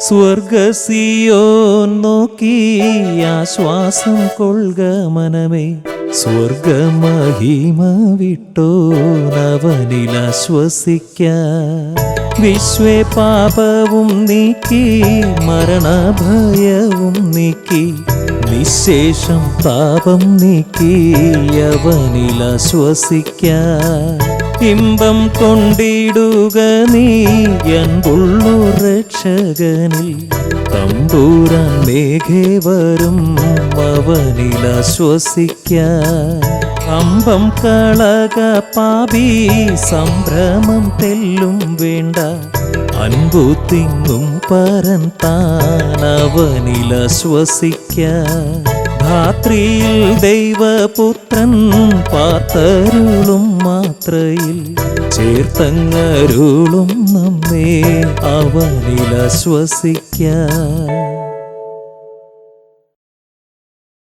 സ്വർഗസിയോ നോക്കി ആശ്വാസം കൊള്ളുക മനമേ. സ്വർഗമഹിമ വിട്ടോ നവനിൽ ആശ്വസിക്ക. വിശ്വേ പാപവും നീക്കി മരണഭയവും നീക്കി നിശേഷം പാപം നീക്കി അവനിലാശ്വസിക്ക ഇമ്പം കൊണ്ടിടുക നീ. എൻപുള്ളു രക്ഷകനിൽ തമ്പൂരാൻ മേഘേ വരും. അവനിലാശ്വസിക്ക അമ്പം കളക പാപി. സംഭ്രമം തെല്ലും വേണ്ട. അൻപു തിങ്ങും പരൻ താനവനിലാശ്വസിക്ക ധാത്രിയിൽ ദൈവപുത്രൻ പാത്തരുളും മാത്രയിൽ ചേർത്തങ്ങരുളും നമ്മെ അവനിലാശ്വസിക്ക